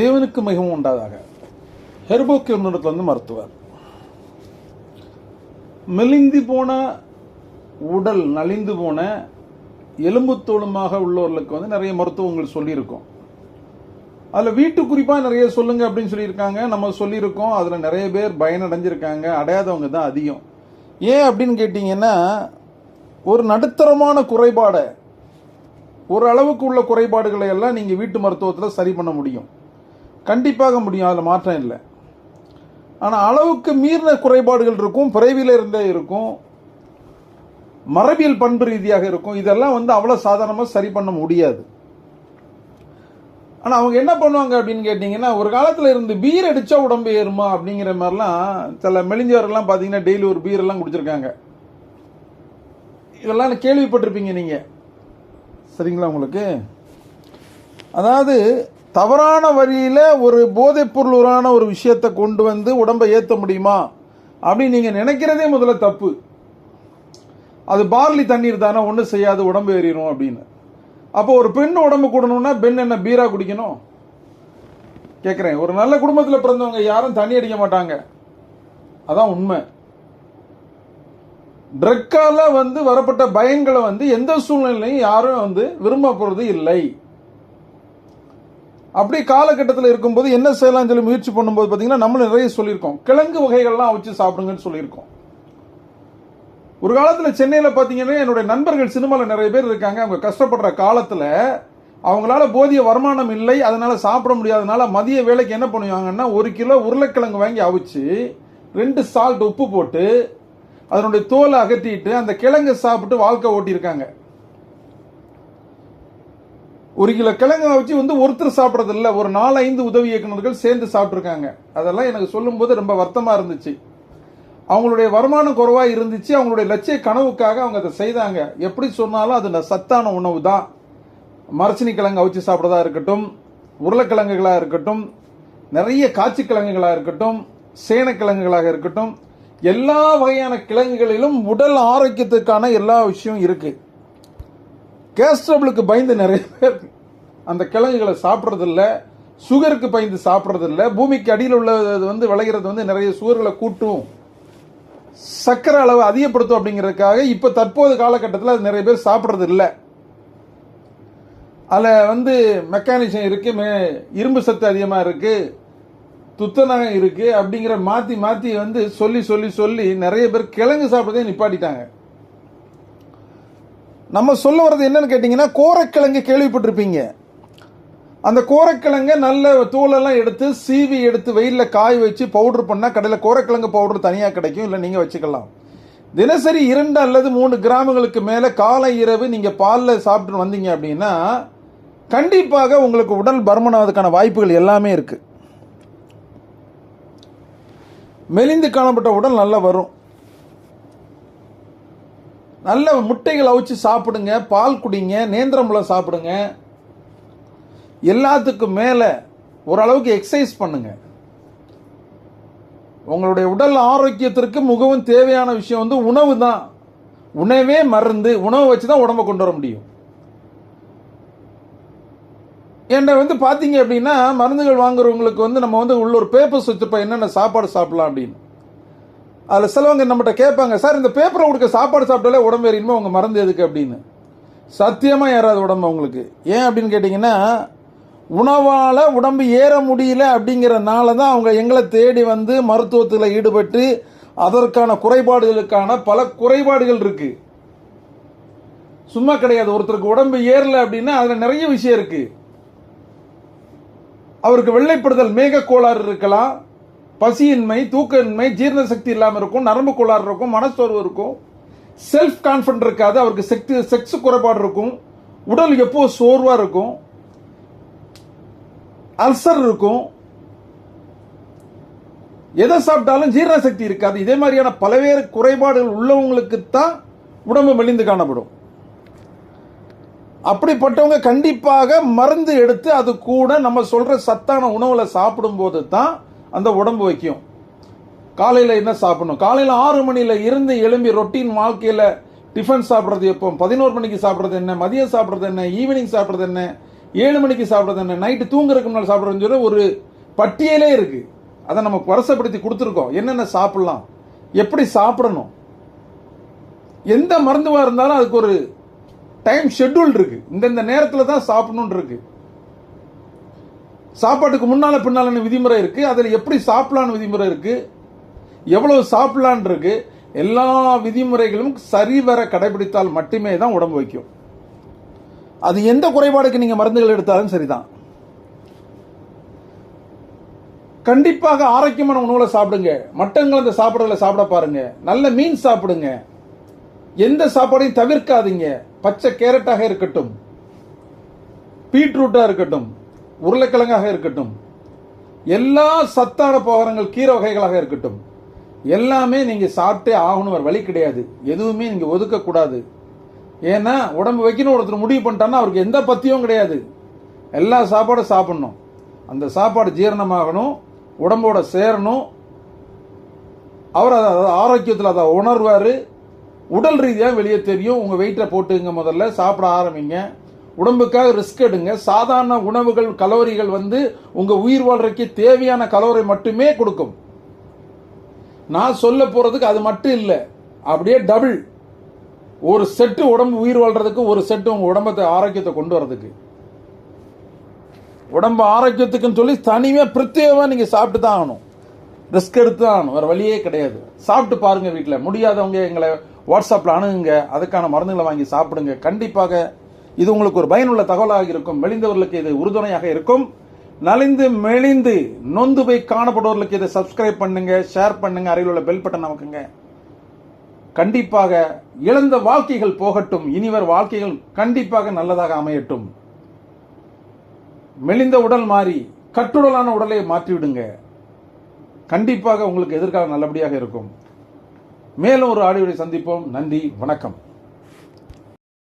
தேவனுக்கு மிகவும் உண்டாதாக. ஹெர்போக்கிய வந்து மருத்துவர். மெலிந்து போன உடல் நலிந்து போன எலும்பு தோளுமாக உள்ளவர்களுக்கு வந்து நிறைய மருத்துவங்கள் சொல்லியிருக்கோம். அதில் வீட்டு குறிப்பாக நிறைய சொல்லுங்க அப்படின்னு சொல்லியிருக்காங்க. நம்ம சொல்லியிருக்கோம். அதில் நிறைய பேர் பயனடைஞ்சிருக்காங்க. அடையாதவங்க தான் அதிகம். ஏன் அப்படின்னு கேட்டிங்கன்னா ஒரு நடுத்தரமான குறைபாடை ஒரு அளவுக்கு உள்ள குறைபாடுகளை எல்லாம் நீங்கள் வீட்டு மருத்துவத்தில் சரி பண்ண முடியும். கண்டிப்பாக முடியும் அதில் மாற்றம் இல்லை. ஆனால் அளவுக்கு மீறின குறைபாடுகள் இருக்கும் பிறவியில் இருந்தே இருக்கும் மரபியல் பண்பு ரீதியாக இருக்கும் இதெல்லாம் வந்து அவ்வளோ சாதாரணமாக சரி பண்ண முடியாது. ஆனால் அவங்க என்ன பண்ணுவாங்க அப்படின்னு கேட்டிங்கன்னா ஒரு காலத்தில் இருந்து பீர் அடித்தா உடம்பு ஏறுமா அப்படிங்கிற மாதிரிலாம் சில மெலிஞ்சவர்கள்லாம் பார்த்தீங்கன்னா டெய்லி ஒரு பீர் எல்லாம் குடிச்சிருக்காங்க. இதெல்லாம் கேள்விப்பட்டிருப்பீங்க நீங்கள் சரிங்களா உங்களுக்கு? அதாவது தவறான வழியில் ஒரு போதைப்பொருளான ஒரு விஷயத்தை கொண்டு வந்து உடம்பை ஏற்ற முடியுமா? அப்படின்னு நீங்கள் நினைக்கிறதே முதல்ல தப்பு. அது பார்லி தண்ணீர் தானே ஒன்றும் செய்யாது உடம்பு ஏறிடும் அப்படின்னு. அப்போ ஒரு பெண் உடம்பு கூடணும்னா பெண் என்ன பீரா குடிக்கணும்? கேட்குறேன் ஒரு நல்ல குடும்பத்தில் பிறந்தவங்க யாரும் தண்ணி அடிக்க மாட்டாங்க. அதான் உண்மை. ட்ரக்கால வந்து வரப்பட்ட பயங்களை வந்து எந்த சூழ்நிலையும் யாரும் வந்து விரும்ப போகிறது இல்லை. அப்படி காலகட்டத்தில் இருக்கும்போது என்ன செய்யலாம் சொல்லி முயற்சி பண்ணும்போது பார்த்தீங்கன்னா நம்மளும் நிறைய சொல்லியிருக்கோம். கிழங்கு வகைகள்லாம் வச்சு சாப்பிடுங்கன்னு சொல்லியிருக்கோம். ஒரு காலத்தில் சென்னையில் பார்த்தீங்கன்னா என்னுடைய நண்பர்கள் சினிமாவில் நிறைய பேர் இருக்காங்க. அவங்க கஷ்டப்படுற காலத்தில் அவங்களால போதிய வருமானம் இல்லை அதனால சாப்பிட முடியாதனால மதிய வேலைக்கு என்ன பண்ணுவாங்கன்னா ஒரு கிலோ உருளைக்கிழங்கு வாங்கி அவிச்சு ரெண்டு சால்ட் உப்பு போட்டு அதனுடைய தோலை அகற்றிட்டு அந்த கிழங்கை சாப்பிட்டு வாழ்க்கை ஓட்டியிருக்காங்க. ஒரு கிலோ கிழங்கு வச்சு வந்து ஒருத்தர் சாப்பிட்றது இல்லை ஒரு நாலு ஐந்து உதவி இயக்குநர்கள் சேர்ந்து சாப்பிட்ருக்காங்க அதெல்லாம் எனக்கு சொல்லும்போது ரொம்ப வருத்தமாக இருந்துச்சு. அவங்களுடைய வருமானம் குறைவாக இருந்துச்சு. அவங்களுடைய லட்சிய கனவுக்காக அவங்க அதை செய்தாங்க. எப்படி சொன்னாலும் அது சத்தான உணவு தான். மரச்சினி கிழங்கு அவிச்சு சாப்பிட்றதா இருக்கட்டும் உருளைக்கிழங்குகளாக இருக்கட்டும் நிறைய காய்ச்சி கிழங்குகளாக இருக்கட்டும் சேனக்கிழங்குகளாக இருக்கட்டும் எல்லா வகையான கிழங்குகளிலும் உடல் ஆரோக்கியத்துக்கான எல்லா விஷயம் இருக்குது கேஸ்ட்ரபிளுக்கு பயந்து நிறைய பேர் அந்த கிழங்குகளை சாப்பிட்றதில்ல சுகருக்கு பயந்து சாப்பிட்றதில்ல பூமிக்கு அடியில் உள்ளது வந்து விளைகிறது வந்து நிறைய சுகர்களை கூட்டும். சர்க்கரை அளவு அதிகப்படுத்தும் அப்படிங்கிறதுக்காக இப்போ தற்போது காலகட்டத்தில் அது நிறைய பேர் சாப்பிட்றது இல்லை அதில் வந்து மெக்கானிசம் இருக்குது மே இரும்பு சத்து அதிகமாக இருக்குது துத்தநாகம் இருக்குது அப்படிங்கிற மாற்றி மாற்றி வந்து சொல்லி சொல்லி சொல்லி நிறைய பேர் கிழங்கு சாப்பிட்றதே நிப்பாட்டிட்டாங்க. நம்ம சொல்ல வர்றது என்னன்னு கேட்டிங்கன்னா கோரக்கிழங்கு கேள்விப்பட்டிருப்பீங்க. அந்த கோரக்கிழங்க நல்ல தூளெல்லாம் எடுத்து சீவி எடுத்து வெயிலில் காய வச்சு பவுடர் பண்ணால் கடையில் கோரக்கிழங்கு பவுடர் தனியாக கிடைக்கும். இல்லை நீங்கள் வச்சுக்கலாம். தினசரி இரண்டு அல்லது மூணு கிராமங்களுக்கு மேலே காலை இரவு நீங்கள் பாலில் சாப்பிட்டு வந்தீங்க அப்படின்னா கண்டிப்பாக உங்களுக்கு உடல் பருமனாவதுக்கான வாய்ப்புகள் எல்லாமே இருக்குது மெலிந்து காணப்பட்ட உடல் நல்லா வரும். நல்ல முட்டைகள் அவிச்சு சாப்பிடுங்க பால் குடிங்க நேந்திரம்பழம் சாப்பிடுங்க. எல்லாத்துக்கும் மேலே ஓரளவுக்கு எக்ஸசைஸ் பண்ணுங்க. உங்களுடைய உடல் ஆரோக்கியத்திற்கு மிகவும் தேவையான விஷயம் வந்து உணவு தான். உணவே மருந்து உணவு வச்சு தான் உடம்ப கொண்டு வர முடியும். என்ன வந்து பார்த்தீங்க அப்படின்னா மருந்துகள் வாங்குறவங்களுக்கு வந்து நம்ம வந்து உள்ள ஒரு பேப்பர்ஸ் வச்சுருப்போம் என்னென்ன சாப்பாடு சாப்பிடலாம் அப்படின்னு. அதில் சிலவங்க நம்மகிட்ட கேட்பாங்க சார் இந்த பேப்பரை கொடுக்க சாப்பாடு சாப்பிட்டாலே உடம்பு ஏறியுமா உங்கள் மருந்து எதுக்கு? அப்படின்னு. சத்தியமாக ஏறாது உடம்பு அவங்களுக்கு. ஏன் அப்படின்னு கேட்டிங்கன்னா உணவால் உடம்பு ஏற முடியல அப்படிங்கிறனால தான் அவங்க எங்களை தேடி வந்து மருத்துவத்தில் ஈடுபட்டு அதற்கான குறைபாடுகளுக்கான பல குறைபாடுகள் இருக்குது சும்மா கிடையாது. ஒருத்தருக்கு உடம்பு ஏறல அப்படின்னா அதில் நிறைய விஷயம் இருக்குது அவருக்கு வெள்ளைப்படுதல் மேக கோளாறு இருக்கலாம். பசியின்மை தூக்கமின்மை ஜீரண சக்தி இல்லாமல் இருக்கும் நரம்பு கோளாறு இருக்கும் மனச்சோர்வு இருக்கும். செல்ஃப் கான்ஃபிடன்ட் இருக்காது அவருக்கு செக்ஸ் செக்ஸ் குறைபாடு இருக்கும். உடல் எப்போ சோர்வாக இருக்கும்? அல்சர் இருக்கும். எதை சாப்பிட்டாலும் ஜீரண சக்தி இருக்காது. இதே மாதிரியான பல்வேறு குறைபாடுகள் உள்ளவங்களுக்கு தான் உடம்பு மெலிந்து காணப்படும். அப்படிப்பட்டவங்க கண்டிப்பாக மருந்து எடுத்து அது கூட நம்ம சொல்ற சத்தான உணவுல சாப்பிடும்போது தான் அந்த உடம்பு வைக்கும். காலையில் என்ன சாப்பிடணும்? காலையில் ஆறு மணியில் இருந்து எழும்பி ரொட்டீன் வாழ்க்கையில் டிஃபன் சாப்பிட்றது எப்போ பதினோரு மணிக்கு சாப்பிட்றது என்ன? மதியம் சாப்பிட்றது என்ன? ஈவினிங் சாப்பிட்றது என்ன? ஏழு மணிக்கு சாப்பிட்றது என்ன? நைட்டு தூங்குறதுக்கு முன்னால் சாப்பிட்றதுன்னு சொல்லி ஒரு பட்டியலே இருக்குது அதை நம்ம வருஷப்படுத்தி கொடுத்துருக்கோம். என்னென்ன சாப்பிட்லாம்? எப்படி சாப்பிடணும்? எந்த மருந்துவாக இருந்தாலும் அதுக்கு ஒரு டைம் ஷெட்யூல் இருக்குது இந்தந்த நேரத்தில் தான் சாப்பிடணும்னு இருக்குது சாப்பாட்டுக்கு முன்னால பின்னால விதிமுறை இருக்கு. அதில் எப்படி சாப்பிடலான்னு விதிமுறை இருக்கு? எவ்வளவு சாப்பிடலான் இருக்கு? எல்லா விதிமுறைகளும் சரிவர கடைபிடித்தால் மட்டுமே தான் உடம்பு வைக்கும். அது எந்த குறைபாடுக்கு நீங்க மருந்துகள் எடுத்தாலும் சரிதான். கண்டிப்பாக ஆரோக்கியமான உணவுகளை சாப்பிடுங்க. மட்டன் அந்த சாப்பிடல சாப்பிட பாருங்க. நல்ல மீன் சாப்பிடுங்க. எந்த சாப்பாடையும் தவிர்க்காதீங்க. பச்சை கேரட்டாக இருக்கட்டும். பீட்ரூட்டாக இருக்கட்டும். உருளைக்கிழங்காக இருக்கட்டும். எல்லா சத்தான போகரங்கள் கீரை வகைகளாக இருக்கட்டும். எல்லாமே நீங்கள் சாப்பிட்டே ஆகணும் ஒரு வழி கிடையாது. எதுவுமே நீங்கள் ஒதுக்கக்கூடாது. ஏன்னா உடம்பு வைக்கணும் ஒருத்தர் முடிவு பண்ணிட்டான்னா அவருக்கு எந்த பத்தியும் கிடையாது. எல்லா சாப்பாடும் சாப்பிட்ணும். அந்த சாப்பாடு ஜீரணமாகணும் உடம்போட சேரணும். அவர் அதை அதை ஆரோக்கியத்தில் அதை உணர்வார். உடல் ரீதியாக வெளியே தெரியும். உங்கள் வெயிட்டை போட்டுங்க முதல்ல சாப்பிட ஆரம்பிங்க. உடம்புக்காக ரிஸ்க் எடுங்க. சாதாரண உணவுகள் கலோரிகள் வந்து உங்கள் உயிர் வாழ்றதுக்கு தேவையான கலோரி மட்டுமே கொடுக்கும். நான் சொல்ல போகிறதுக்கு அது மட்டும் இல்லை. அப்படியே டபுள் ஒரு செட்டு உடம்பு உயிர் வாழ்றதுக்கு ஒரு செட்டு உங்கள் உடம்பத்தை ஆரோக்கியத்தை கொண்டு வரதுக்கு உடம்பு ஆரோக்கியத்துக்குன்னு சொல்லி தனியாக பிரத்யேகமாக நீங்கள் சாப்பிட்டு தான் ஆகணும். ரிஸ்க் எடுத்து தான் ஆகணும். வேறு வழியே கிடையாது. சாப்பிட்டு பாருங்க வீட்டில். முடியாதவங்க எங்களை வாட்ஸ்அப்பில் அணுகுங்க. அதுக்கான மருந்துகளை வாங்கி சாப்பிடுங்க. கண்டிப்பாக இது உங்களுக்கு ஒரு பயனுள்ள தகவலாக இருக்கும். மெலிந்தவர்களுக்கு இது உறுதுணையாக இருக்கும். நலிந்து மெலிந்து நொந்து போய் காணப்படுவர்களுக்கு இதை சப்ஸ்கிரைப் பண்ணுங்க ஷேர் பண்ணுங்க அருகில் உள்ள பெல் பட்டன் நமக்குங்க கண்டிப்பாக இழந்த வாழ்க்கைகள் போகட்டும். இனிவர் வாழ்க்கைகள் கண்டிப்பாக நல்லதாக அமையட்டும். மெலிந்த உடல் மாறி கட்டுடலான உடலை மாற்றிவிடுங்க. கண்டிப்பாக உங்களுக்கு எதிர்காலம் நல்லபடியாக இருக்கும். மேலும் ஒரு ஆடியோவை சந்திப்போம். நன்றி வணக்கம்.